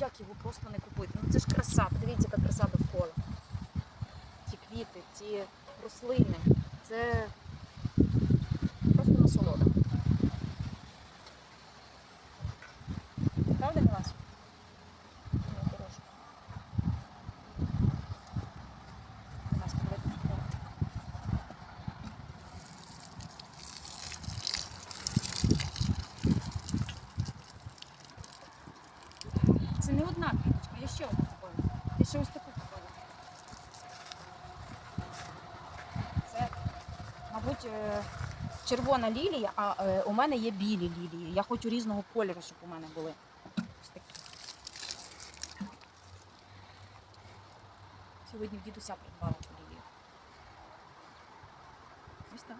як його просто не купити? Ну це ж краса. Подивіться, яка краса довкола. Ці квіти, ці рослини. Це не одна квіточка, я ще одну купила. Я ще ось таку купила. Це, мабуть, е, червона лілія, а е, у мене є білі лілії. Я хочу різного кольору, щоб у мене були. Ось такі. Сьогодні в дідуся придбала цю лілію. Ось так.